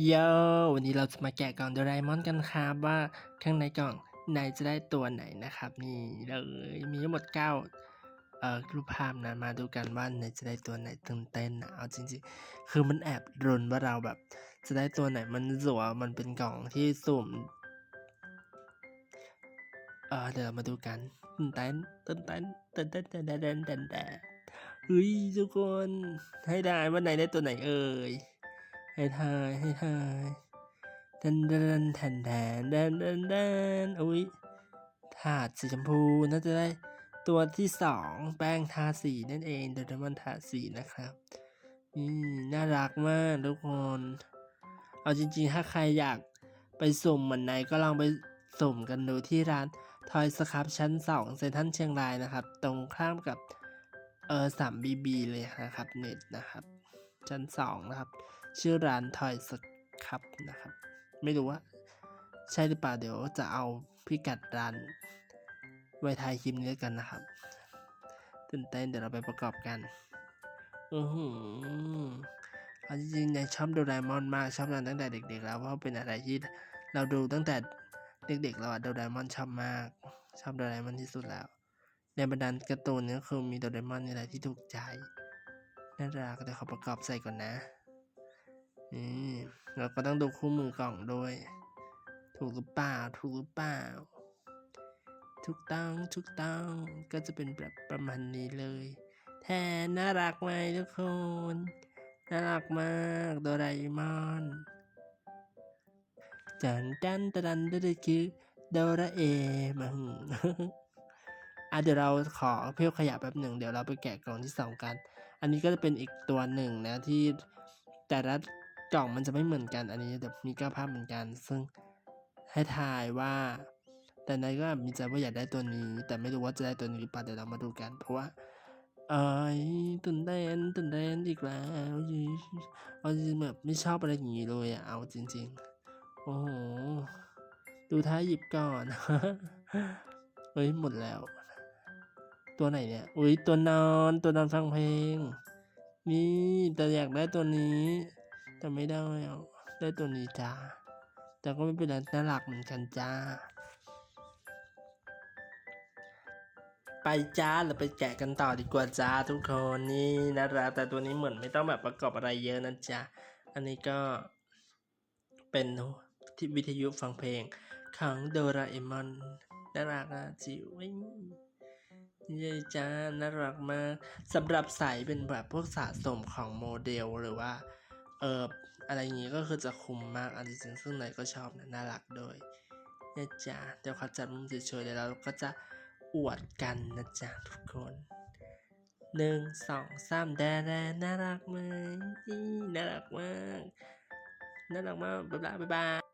โยวันนี้เราจะมาแกะกล่องโดราเอมอนกันครับว่าข้างในกล่องนายจะได้ตัวไหนนะครับ นี่เลยมีทั้งหมดเก้าเอ่อรูปภาพนะมาดูกันว่านายจะได้ตัวไหนตื่นเต้นนะเอาจริงๆ คือมันแอบรุนว่าเราแบบ จะได้ตัวไหนมันสวยมันเป็นกล่องที่สุ่มเออเดี๋ยวเรามาดูกันตื่นเต้นตื่นเต้นตื่นเต้นตื่นเต้นตื่นเต้นเต้นเฮ้ยทุกคนให้ได้ว่านายได้ตัวไหนเอ่ย ให้ทายให้ทายดันดันแทนแทนดันดันดันอุ้ยถาดสีชมพูน่าจะได้ตัวที่สองแป้งทาสีนั่นเองโดเรมอนทาสีนะครับนี่น่ารักมากทุกคน เอาจริงๆ ถ้าใครอยากไปสุ่มเหมือนไหนก็ลองไปสุ่มกันดูที่ร้านทอยสครับชั้น2เซนทรัลเชียงรายนะครับ ตรงข้ามกับเออสามบีบีเลยนะครับเน็ตนะครับ ชั้น2นะครับ ชื่อร้านทอยสครับนะครับ ไม่รู้ว่า ใช่หรือเปล่าเดี๋ยวจะเอาพิกัดร้านไว้ทายคลิปนี้แล้วกันนะครับตื่นเต้นเดี๋ยวเราไปประกอบกัน อือหือจริงๆเนี่ยชอบโดราเอมอนมากชอบมันตั้งแต่เด็ก ๆ แล้วเพราะเป็นอะไรที่เราดูตั้งแต่เด็กๆแล้วอะโดราเอมอนชอบมาก ชอบโดราเอมอนที่สุดแล้ว ในบรรดาการ์ตูนนี่คือมีโดราเอมอนนี่แหละที่ถูกใจน่ารักเดี๋ยวเขาประกอบใส่ก่อนนะ นี่เราก็ต้องดูคู่มือกล่องด้วย ถูกหรือเปล่า ถูกหรือเปล่าถูกต้องถูกต้องก็จะเป็นแบบประมาณนี้เลย แทนน่ารักไหมทุกคน น่ารักมากโดราเอมอนจันจันตะันตันคือโดราเอมอนอะเดี๋ยวเราขอเพี้ยวขยะแป๊บหนึ่งเดี๋ยวเราไปแกะกล่องที่สองกัน อันนี้ก็จะเป็นอีกตัวหนึ่งนะที่แต่ละ กล่องมันจะไม่เหมือนกันอันนี้แบบมีเก้าภาพเหมือนกัน ซึ่งให้ทายว่า แต่นายก็มีใจว่าอยากได้ตัวนี้ แต่ไม่รู้ว่าจะได้ตัวนี้หรือเปล่าเดี๋ยวเรามาดูกัน เพราะว่าเอ้ยตื่นเต้นตื่นเต้นอีกแล้วเอาจริงแบบไม่ชอบอะไรอย่างนี้เลยอะเอาจริง ๆ โอ้โหดูท้ายหยิบก่อนเฮ้ยหมดแล้ว ตัวไหนเนี่ยอุ้ยตัวนอนตัวนอนฟังเพลง นี่แต่อยากได้ตัวนี้ แต่ไม่ได้เอาได้ตัวนี้จ้า แต่ก็ไม่เป็นไรน่ารักเหมือนกันจ้า ไปจ้าเราไปแกะกันต่อดีกว่าจ้าทุกคนนี่นะรักแต่ตัวนี้เหมือนไม่ต้องแบบประกอบอะไรเยอะนะจ๊ะอันนี้ก็เป็นที่วิทยุฟังเพลงของโดราเอมอนน่ารักอะจิ๋วเย้จ้าน่ารักมากสำหรับสายเป็นแบบพวกสะสมของโมเดลหรือว่า เอออะไรอย่างงี้ก็คือจะคุ้มมากอันจริงซึ่งไหนก็ชอบนะน่ารักโดยเนี่ยจ้าเดี๋ยวเขาจัดมุมสวยๆเดี๋ยวเราก็จะอวดกันนะจ๊ะทุกคนหนึ่งสองสามแดแดน่ารักไหมน่ารักมากน่ารักมากบ๊ายบายบ๊ายบาย